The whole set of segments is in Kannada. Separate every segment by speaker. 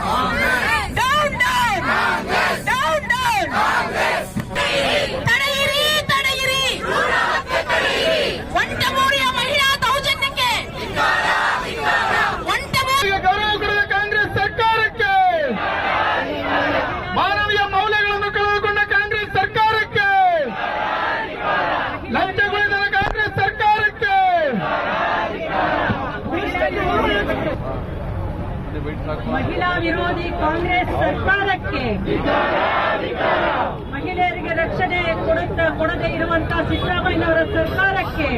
Speaker 1: 아. ಮಹಿಳಾ ವಿರೋಧಿ ಕಾಂಗ್ರೆಸ್ ಸರ್ಕಾರಕ್ಕೆ ಮಹಿಳೆಯರಿಗೆ ರಕ್ಷಣೆ ಕೊಡುತ್ತಾ ಕೊಡದೇ ಇರುವಂತಹ ಸಿದ್ದರಾಮಯ್ಯವರ ಸರ್ಕಾರಕ್ಕೆ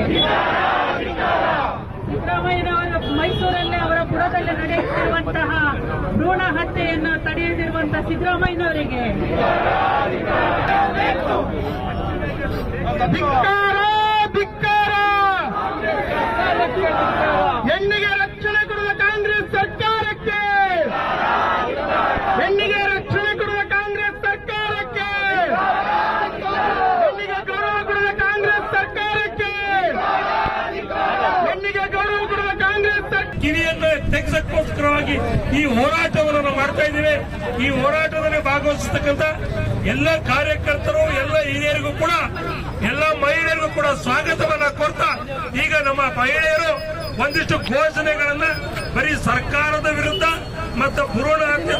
Speaker 1: ಸಿದ್ದರಾಮಯ್ಯನವರ ಮೈಸೂರಲ್ಲಿ ಅವರ ಪುರದಲ್ಲಿ ನಡೆಯುತ್ತಿರುವಂತಹ ಭ್ರೂಣ ಹತ್ಯೆಯನ್ನು ತಡೆಯದಿರುವಂತಹ ಸಿದ್ದರಾಮಯ್ಯನವರಿಗೆ
Speaker 2: ಕಿವಿಯನ್ನು ತೆಗೆಸಕ್ಕೋಸ್ಕರವಾಗಿ ಈ ಹೋರಾಟವನ್ನು ನಾವು ಮಾಡ್ತಾ ಇದ್ದೇವೆ. ಈ ಹೋರಾಟದಲ್ಲಿ ಭಾಗವಹಿಸತಕ್ಕಂತ ಎಲ್ಲ ಕಾರ್ಯಕರ್ತರು, ಎಲ್ಲ ಹಿರಿಯರಿಗೂ ಕೂಡ, ಎಲ್ಲ ಮಹಿಳೆಯರಿಗೂ ಕೂಡ ಸ್ವಾಗತವನ್ನ ಕೊಡ್ತಾ, ಈಗ ನಮ್ಮ ಮಹಿಳೆಯರು ಒಂದಿಷ್ಟು ಘೋಷಣೆಗಳನ್ನ ಬರೀ ಸರ್ಕಾರದ ವಿರುದ್ಧ ಮತ್ತು ಭ್ರೂಣ ಹತ್ಯೆ